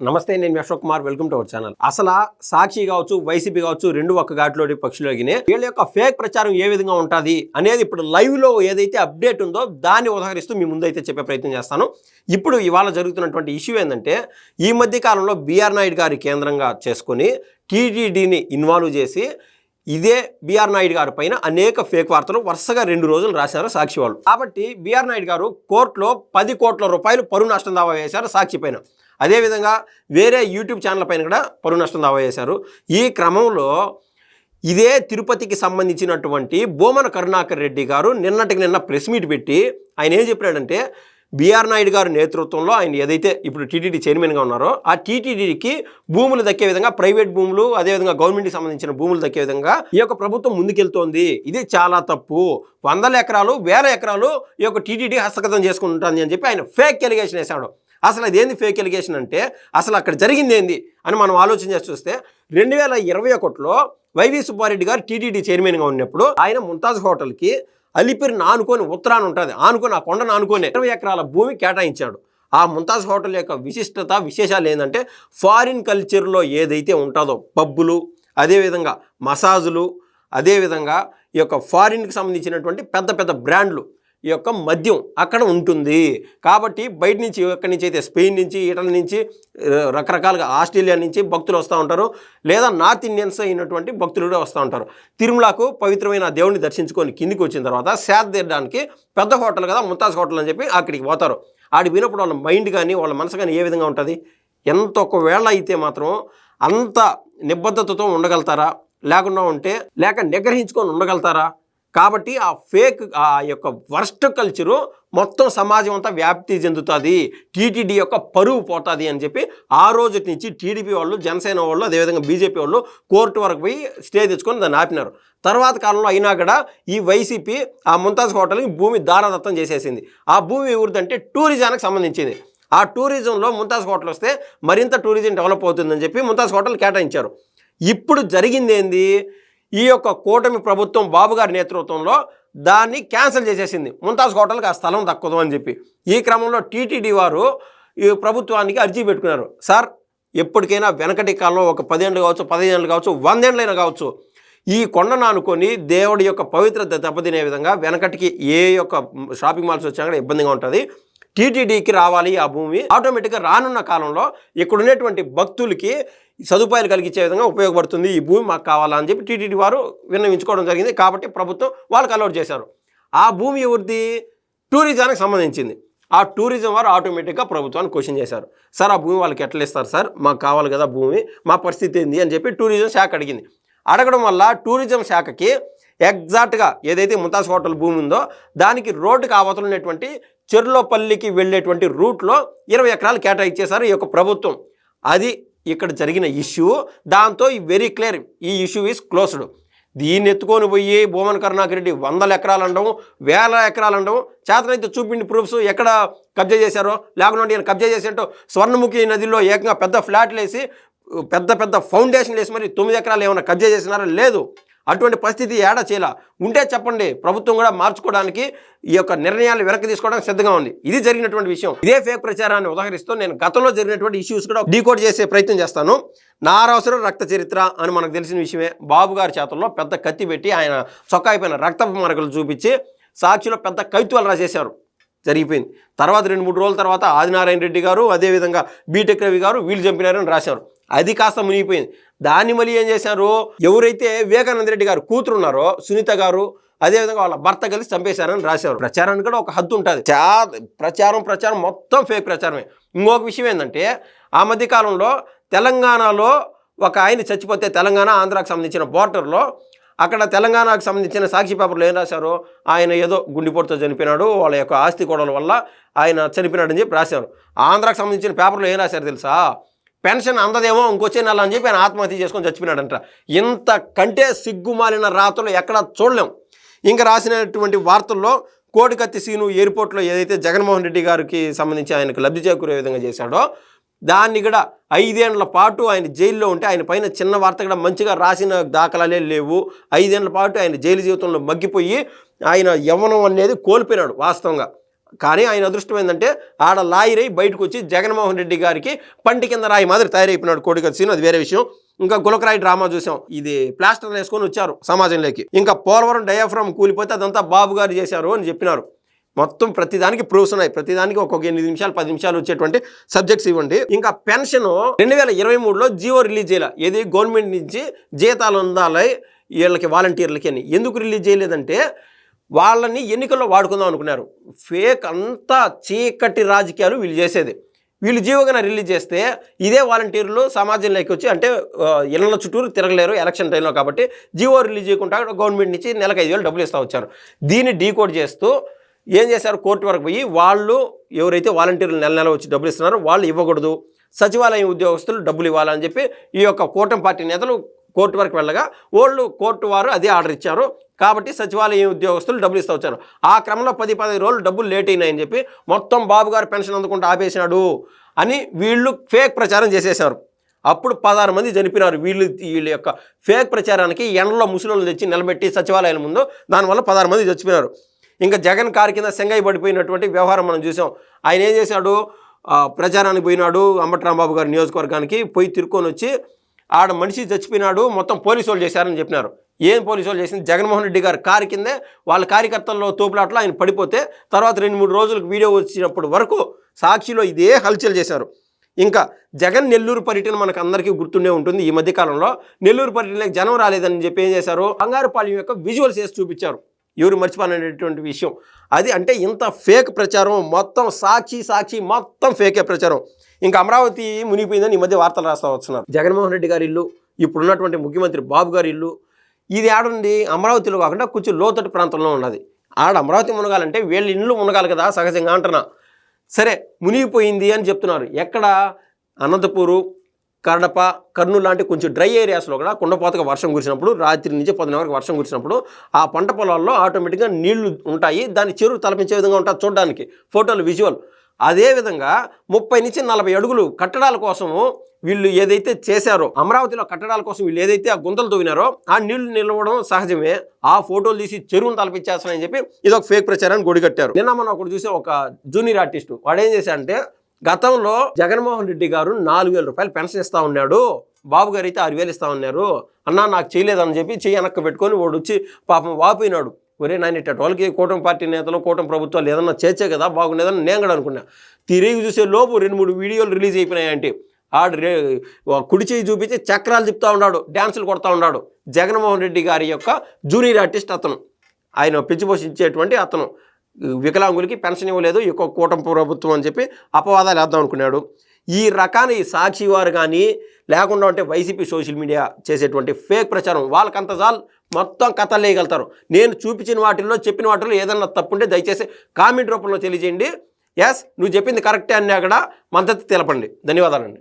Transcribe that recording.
నమస్తే నేను Ashok Kumar. Welcome to our channel. అసలు సాక్షి కావచ్చు వైసీపీ కావచ్చు రెండు ఒక్క ఘాట్లోని పక్షులు వీళ్ళ యొక్క ఫేక్ ప్రచారం ఏ విధంగా ఉంటుంది అనేది ఇప్పుడు లైవ్లో ఏదైతే అప్డేట్ ఉందో దాన్ని ఉదహరిస్తూ మీ ముందు అయితే చెప్పే ప్రయత్నం చేస్తాను. ఇప్పుడు ఇవాళ జరుగుతున్నటువంటి ఇష్యూ ఏంటంటే ఈ మధ్య కాలంలో బీఆర్ నాయుడు గారి కేంద్రంగా చేసుకొని టీటీడీని ఇన్వాల్వ్ చేసి ఇదే బీఆర్ నాయుడు గారి పైన అనేక ఫేక్ వార్తలు వరుసగా రెండు రోజులు రాశారు సాక్షి వాళ్ళు కాబట్టి బీఆర్ నాయుడు గారు కోర్టులో పది కోట్ల రూపాయలు పరువు నష్టం దావా వేశారు సాక్షి పైన. అదేవిధంగా వేరే యూట్యూబ్ ఛానల్ పైన కూడా పరువు నష్టం దావా వేశారు. ఈ క్రమంలో ఇదే తిరుపతికి సంబంధించినటువంటి బోమన కరుణాకర్ రెడ్డి గారు నిన్నటికి నిన్న ప్రెస్ మీట్ పెట్టి ఆయన ఏం చెప్పాడంటే బీఆర్ నాయుడు గారి నేతృత్వంలో ఆయన ఏదైతే ఇప్పుడు టీటీడీ చైర్మన్గా ఉన్నారో ఆ టీటీడీకి భూములు దక్కే విధంగా ప్రైవేట్ భూములు అదేవిధంగా గవర్నమెంట్కి సంబంధించిన భూములు దక్కే విధంగా ఈ యొక్క ప్రభుత్వం ముందుకెళ్తోంది. ఇది చాలా తప్పు. వందల ఎకరాలు వేల ఎకరాలు ఈ యొక్క టీటీడీ హస్తగతం చేసుకుంటుంది అని చెప్పి ఆయన ఫేక్ ఎలిగేషన్ వేశాడు. అసలు అదేంది ఫేక్ ఎలిగేషన్ అంటే అసలు అక్కడ జరిగింది ఏంది అని మనం ఆలోచన చేసి చూస్తే రెండు వేల ఇరవై ఒకటిలో వైవి సుబ్బారెడ్డి గారు టీటీడీ చైర్మన్గా ఉన్నప్పుడు ఆయన ముంతాజ్ హోటల్కి అలిపిరిని ఆనుకొని ఉత్తరాన్ని ఉంటుంది. ఆనుకొని ఆ కొండను ఆనుకొని ఇరవై ఎకరాల భూమి కేటాయించాడు. ఆ ముంతాజ్ హోటల్ యొక్క విశిష్టత విశేషాలు ఏంటంటే ఫారిన్ కల్చర్లో ఏదైతే ఉంటుందో పబ్బులు అదేవిధంగా మసాజులు అదేవిధంగా ఈ యొక్క ఫారిన్కి సంబంధించినటువంటి పెద్ద పెద్ద బ్రాండ్లు ఈ యొక్క మద్యం అక్కడ ఉంటుంది. కాబట్టి బయట నుంచి ఎక్కడి నుంచి అయితే స్పెయిన్ నుంచి ఇటలీ నుంచి రకరకాలుగా ఆస్ట్రేలియా నుంచి భక్తులు వస్తూ ఉంటారు. లేదా నార్త్ ఇండియన్స్ అయినటువంటి భక్తులు కూడా వస్తూ ఉంటారు. తిరుమలకు పవిత్రమైన ఆ దేవుడిని దర్శించుకొని కిందికి వచ్చిన తర్వాత సేద తీరడానికి పెద్ద హోటల్ కదా ముంతాజ్ హోటల్ అని చెప్పి అక్కడికి పోతారు. ఆడి వినప్పుడు వాళ్ళ మైండ్ కానీ వాళ్ళ మనసు కానీ ఏ విధంగా ఉంటుంది? ఎంత ఒకవేళ అయితే మాత్రం అంత నిబద్ధతతో ఉండగలుగుతారా? లేకుండా ఉంటే లేక నిగ్రహించుకొని ఉండగలుగుతారా? కాబట్టి ఆ ఫేక్ ఆ యొక్క వర్స్ట్ కల్చరు మొత్తం సమాజం అంతా వ్యాప్తి చెందుతుంది. టీటీడీ యొక్క పరువు పోతుంది అని చెప్పి ఆ రోజు నుంచి టీడీపీ వాళ్ళు జనసేన వాళ్ళు అదేవిధంగా బీజేపీ వాళ్ళు కోర్టు వరకు పోయి స్టే తెచ్చుకొని దాన్ని ఆపినారు. తర్వాత కాలంలో అయినా కూడా ఈ వైసీపీ ఆ ముంతాజ్ హోటల్కి భూమి దారాదత్తం చేసేసింది. ఆ భూమి ఎవరిదంటే టూరిజానికి సంబంధించింది. ఆ టూరిజంలో ముంతాజ్ హోటల్ వస్తే మరింత టూరిజం డెవలప్ అవుతుందని చెప్పి ముంతాజ్ హోటల్ కేటాయించారు. ఇప్పుడు జరిగింది ఏంది ఈ యొక్క కూటమి ప్రభుత్వం బాబు గారి నేతృత్వంలో దాన్ని క్యాన్సిల్ చేసేసింది. ముంతాజ్ హోటల్కి ఆ స్థలం దక్కదు అని చెప్పి. ఈ క్రమంలో టీటీడీ వారు ఈ ప్రభుత్వానికి అర్జీ పెట్టుకున్నారు. సార్ ఎప్పటికైనా వెనకటి కాలంలో ఒక పదేళ్ళు కావచ్చు పదిహేను కావచ్చు వందేళ్ళైనా కావచ్చు ఈ కొండను అనుకొని దేవుడి యొక్క పవిత్రత దెబ్బతినే విధంగా వెనకటికి ఏ యొక్క షాపింగ్ మాల్స్ వచ్చినా కూడా ఇబ్బందిగా ఉంటుంది. టీటీడీకి రావాలి ఆ భూమి. ఆటోమేటిక్గా రానున్న కాలంలో ఇక్కడ ఉన్నటువంటి భక్తులకి సదుపాయాలు కలిగించే విధంగా ఉపయోగపడుతుంది ఈ భూమి మాకు కావాలా అని చెప్పి టీటీడీ వారు విన్నవించుకోవడం జరిగింది కాబట్టి ప్రభుత్వం వాళ్ళకి అలౌట్ చేశారు. ఆ భూమి ఎవరిది టూరిజానికి సంబంధించింది. ఆ టూరిజం వారు ఆటోమేటిక్గా ప్రభుత్వాన్ని క్వశ్చన్ చేశారు. సార్ ఆ భూమి వాళ్ళకి ఎట్లా ఇస్తారు సార్? మాకు కావాలి కదా భూమి మా పరిస్థితి ఏంది? అని చెప్పి టూరిజం శాఖ అడిగింది. అడగడం వల్ల టూరిజం శాఖకి ఎగ్జాక్ట్గా ఏదైతే ముంతాజ్ హోటల్ భూమి ఉందో దానికి రోడ్డుకి ఆవతలు ఉన్నటువంటి చెర్లోపల్లికి వెళ్ళేటువంటి రూట్లో ఇరవై ఎకరాలు కేటాయించేశారు ఈ యొక్క ప్రభుత్వం. అది ఇక్కడ జరిగిన ఇష్యూ దాంతో ఈ వెరీ క్లియర్ ఈ ఇష్యూ ఈజ్ క్లోజ్డ్ దీన్ని ఎత్తుకొని పోయి భూమన్ కరుణాకరెడ్డి వందల ఎకరాలు అనడం వేల ఎకరాలు అనడం చేతనైతే చూపిండి ప్రూఫ్స్ ఎక్కడ కబ్జా చేశారో లేకుండా ఈయన కబ్జా చేసేటో స్వర్ణముఖి నదిలో ఏకంగా పెద్ద ఫ్లాట్లు వేసి పెద్ద పెద్ద ఫౌండేషన్లు వేసి మరి తొమ్మిది ఎకరాలు ఏమైనా కబ్జా చేసినారా? లేదు. అటువంటి పరిస్థితి ఏడా చేయాల. ఉంటే చెప్పండి ప్రభుత్వం కూడా మార్చుకోవడానికి ఈ యొక్క నిర్ణయాలు వెనక్కి తీసుకోవడానికి సిద్ధంగా ఉంది. ఇది జరిగినటువంటి విషయం. ఇదే ఫేక్ ప్రచారాన్ని ఉదహరిస్తూ నేను గతంలో జరిగినటువంటి ఇష్యూస్ కూడా డీకోడ్ చేసే ప్రయత్నం చేస్తాను. నారవసరం రక్త చరిత్ర అని మనకు తెలిసిన విషయమే. బాబు గారి చేతుల్లో పెద్ద కత్తి పెట్టి ఆయన చొక్కా అయిపోయిన రక్తపు మరకలు చూపించి సాక్షిలో పెద్ద కవిత్వాలు రాసేశారు. జరిగిపోయింది. తర్వాత రెండు మూడు రోజుల తర్వాత ఆదినారాయణ రెడ్డి గారు అదేవిధంగా బీటెక్ రవి గారు వీళ్ళు చంపినారని రాశారు. అది కాస్త మునిగిపోయింది. దాన్ని మళ్ళీ ఏం చేశారు? ఎవరైతే వివేకానంద రెడ్డి గారు కూతురు ఉన్నారో సునీత గారు అదేవిధంగా వాళ్ళ భర్త కలిసి చంపేశారని రాశారు. ప్రచారానికి కూడా ఒక హద్దు ఉంటుంది. చా ప్రచారం ప్రచారం మొత్తం ఫేక్ ప్రచారమే. ఇంకొక విషయం ఏంటంటే ఆ మధ్య కాలంలో తెలంగాణలో ఒక ఆయన చచ్చిపోతే తెలంగాణ ఆంధ్రాకు సంబంధించిన బోర్డర్లో అక్కడ తెలంగాణకు సంబంధించిన సాక్షి పేపర్లో ఏం రాశారు? ఆయన ఏదో గుండెపోటుతో చనిపోయినాడు వాళ్ళ యొక్క ఆస్తి గొడవల వల్ల ఆయన చనిపోయినాడని చెప్పి రాశారు. ఆంధ్రాకు సంబంధించిన పేపర్లో ఏం రాశారు తెలుసా? పెన్షన్ అందదేమో ఇంకొచ్చే నెల అని చెప్పి ఆయన ఆత్మహత్య చేసుకొని చచ్చిపోయినాడంట. ఇంత కంటే సిగ్గుమాలిన రాతలు ఎక్కడ చూడలేం. ఇంకా రాసినటువంటి వార్తల్లో కోడికత్తి సీను ఎయిర్పోర్ట్లో ఏదైతే జగన్మోహన్ రెడ్డి గారికి సంబంధించి ఆయనకు లబ్ధి చేకూరే విధంగా చేశాడో దాన్ని కూడా ఐదేళ్ళ పాటు ఆయన జైల్లో ఉంటే ఆయన పైన చిన్న వార్త కూడా మంచిగా రాసిన దాఖలాలే లేవు. ఐదేళ్ళ పాటు ఆయన జైలు జీవితంలో మగ్గిపోయి ఆయన యవ్వనం అనేది కోల్పోయినాడు వాస్తవంగా. కానీ ఆయన అదృష్టం ఏంటంటే ఆడ లాయరై బయటకు వచ్చి జగన్మోహన్ రెడ్డి గారికి పంటి కింద రాయి మాదిరి తయారైపోయినాడు కోడికల్ సీన్. అది వేరే విషయం. ఇంకా గులకరాయి డ్రామా చూసాం. ఇది ప్లాస్టర్ వేసుకొని వచ్చారు సమాజంలోకి. ఇంకా పోలవరం డయాఫ్రామ్ కూలిపోతే అదంతా బాబు గారు చేశారు అని చెప్పినారు. మొత్తం ప్రతిదానికి ప్రూఫ్స్ ఉన్నాయి. ప్రతిదానికి ఒక్కొక్క ఎనిమిది నిమిషాలు పది నిమిషాలు వచ్చేటువంటి సబ్జెక్ట్స్ ఇవ్వండి. ఇంకా పెన్షన్ రెండు వేల ఇరవై మూడులో జియో రిలీజ్ చేయాలి. ఏది గవర్నమెంట్ నుంచి జీతాలు ఉండాలి వీళ్ళకి వాలంటీర్లకి అని. ఎందుకు రిలీజ్ చేయలేదంటే వాళ్ళని ఎన్నికల్లో వాడుకుందాం అనుకున్నారు. ఫేక్ అంతా చీకటి రాజకీయాలు వీళ్ళు చేసేది. వీళ్ళు జీవోగానే రిలీజ్ చేస్తే ఇదే వాలంటీర్లు సమాజంలోకి వచ్చి అంటే ఇళ్ళ చుట్టూరు తిరగలేరు ఎలక్షన్ టైంలో కాబట్టి జీవో రిలీజ్ చేయకుండా గవర్నమెంట్ నుంచి నెలకు ఐదు వేలు డబ్బులు ఇస్తూ వచ్చారు. దీన్ని డీకోడ్ చేస్తూ ఏం చేశారు? కోర్టు వరకు పోయి వాళ్ళు ఎవరైతే వాలంటీర్లు నెల నెల వచ్చి డబ్బులు ఇస్తున్నారో వాళ్ళు ఇవ్వకూడదు. సచివాలయం ఉద్యోగస్తులు డబ్బులు ఇవ్వాలని చెప్పి ఈ యొక్క కూటమి పార్టీ నేతలు కోర్టు వరకు వెళ్ళగా వాళ్ళు కోర్టు వారు అదే ఆర్డర్ ఇచ్చారు. కాబట్టి సచివాలయం ఉద్యోగస్తులు డబ్బులు ఇస్తూ వచ్చారు. ఆ క్రమంలో పది పదిహేను రోజులు డబ్బులు లేట్ అయినాయని చెప్పి మొత్తం బాబు గారు పెన్షన్ అందుకుంటూ ఆపేసినాడు అని వీళ్ళు ఫేక్ ప్రచారం చేసేశారు. అప్పుడు పదహారు మంది చనిపోయినారు. వీళ్ళు వీళ్ళ యొక్క ఫేక్ ప్రచారానికి ఎండలో ముసలోళ్ళు తెచ్చి నిలబెట్టి సచివాలయాల ముందు దానివల్ల పదహారు మంది చచ్చిపోయినారు. ఇంకా జగన్ కారు కింద సెంగయ్య పడిపోయినటువంటి వ్యవహారం మనం చూసాం. ఆయన ఏం చేశాడు? ప్రచారానికి పోయినాడు. అంబట్రాంబాబు గారి నియోజకవర్గానికి పోయి తిరుక్కొని వచ్చి ఆడ మనిషి చచ్చిపోయినాడు మొత్తం పోలీసు వాళ్ళు చేశారని చెప్పినారు. ఏం పోలీసు వాళ్ళు చేసింది? జగన్మోహన్ రెడ్డి గారు కారు కిందే వాళ్ళ కార్యకర్తల్లో తోపులాట్లో ఆయన పడిపోతే తర్వాత రెండు మూడు రోజులకు వీడియో వచ్చినప్పుడు వరకు సాక్షిలో ఇదే హల్చల్ చేశారు. ఇంకా జగన్ నెల్లూరు పర్యటన మనకు అందరికీ గుర్తుండే ఉంటుంది. ఈ మధ్యకాలంలో నెల్లూరు పర్యటనకి జనం రాలేదని చెప్పి ఏం చేశారు? బంగారుపాలెం యొక్క విజువల్స్ వేసి చూపించారు. ఎవరు మర్చిపోయినటువంటి విషయం. అది అంటే ఇంత ఫేక్ ప్రచారం మొత్తం సాక్షి సాక్షి మొత్తం ఫేకే ప్రచారం. ఇంకా అమరావతి మునిగిపోయిందని ఈ మధ్య వార్తలు రాస్తా వస్తున్నారు. జగన్మోహన్ రెడ్డి గారి ఇల్లు ఇప్పుడున్నటువంటి ముఖ్యమంత్రి బాబు గారి ఇల్లు ఇది ఆడుంది అమరావతిలో కాకుండా కొంచెం లోతట్టు ప్రాంతంలో ఉన్నది. ఆడ అమరావతి మునగాలంటే వీళ్ళ ఇండ్లు మునగాలి కదా సహజంగా అంటున్నా. సరే మునిగిపోయింది అని చెప్తున్నారు. ఎక్కడ? అనంతపూరు కడప కర్నూలు లాంటి కొంచెం డ్రై ఏరియాస్లో కూడా కుండపోతగా వర్షం కురిసినప్పుడు రాత్రి నుంచి పదిహేను వరకు వర్షం కురిసినప్పుడు ఆ పంట పొలాల్లో ఆటోమేటిక్గా నీళ్ళు ఉంటాయి. దాని చెరువు తలపించే విధంగా ఉంటుంది చూడడానికి. ఫోటోలు విజువల్. అదేవిధంగా ముప్పై నుంచి నలభై అడుగులు కట్టడాల కోసము వీళ్ళు ఏదైతే చేశారో అమరావతిలో కట్టడాల కోసం వీళ్ళు ఏదైతే ఆ గుంతలు తవ్వినారో ఆ నీళ్ళు నిలవడం సహజమే. ఆ ఫోటోలు తీసి చెరువును తలపించేస్తానని చెప్పి ఇది ఒక ఫేక్ ప్రచారాన్ని గొడిగట్టారు నిన్న మనం ఒకటి చూసే ఒక జూనియర్ ఆర్టిస్ట్ వాడు ఏం చేశాడంటే గతంలో జగన్మోహన్ రెడ్డి గారు నాలుగు వేల రూపాయలు పెన్షన్ ఇస్తా ఉన్నాడు. బాబు గారు అయితే ఆరు వేలు ఇస్తా ఉన్నారు. అన్నా నాకు చేయలేదని చెప్పి చెయ్యి వెనక్కి పెట్టుకొని వాడు వచ్చి పాపం వాపోయినాడు. ఒరే నాయన ఇట్ట వాళ్ళకి కూటమి పార్టీ నేతలు కూటమి ప్రభుత్వాలు ఏదన్నా చేర్చే కదా బాగుండేదని నేను కూడా అనుకున్నా. తిరిగి చూసే లోపు రెండు మూడు వీడియోలు రిలీజ్ అయిపోయినాయంటే ఆడు రే కుడి చేయి చూపించి చక్రాలు చెప్తా ఉన్నాడు డ్యాన్సులు కొడతా ఉన్నాడు జగన్మోహన్ రెడ్డి గారి యొక్క జూనియర్ ఆర్టిస్ట్ అతను. ఆయన పెంచిపోషించేటువంటి అతను. వికలాంగులకి పెన్షన్ ఇవ్వలేదు ఎక్కువ యొక్క కూటమి ప్రభుత్వం అని చెప్పి అపవాదాలు వేద్దాం అనుకున్నాడు. ఈ రకాన ఈ సాక్షి వారు కానీ లేకుండా ఉంటే వైసీపీ సోషల్ మీడియా చేసేటువంటి ఫేక్ ప్రచారం వాళ్ళకంత చాలు మొత్తం కథలు వేయగలుగుతారు. నేను చూపించిన వాటిల్లో చెప్పిన వాటిల్లో ఏదన్నా తప్పుంటే దయచేసి కామెంట్ రూపంలో తెలియజేయండి. ఎస్ నువ్వు చెప్పింది కరెక్టే అన్నా కూడా మద్దతు తెలపండి. ధన్యవాదాలండి.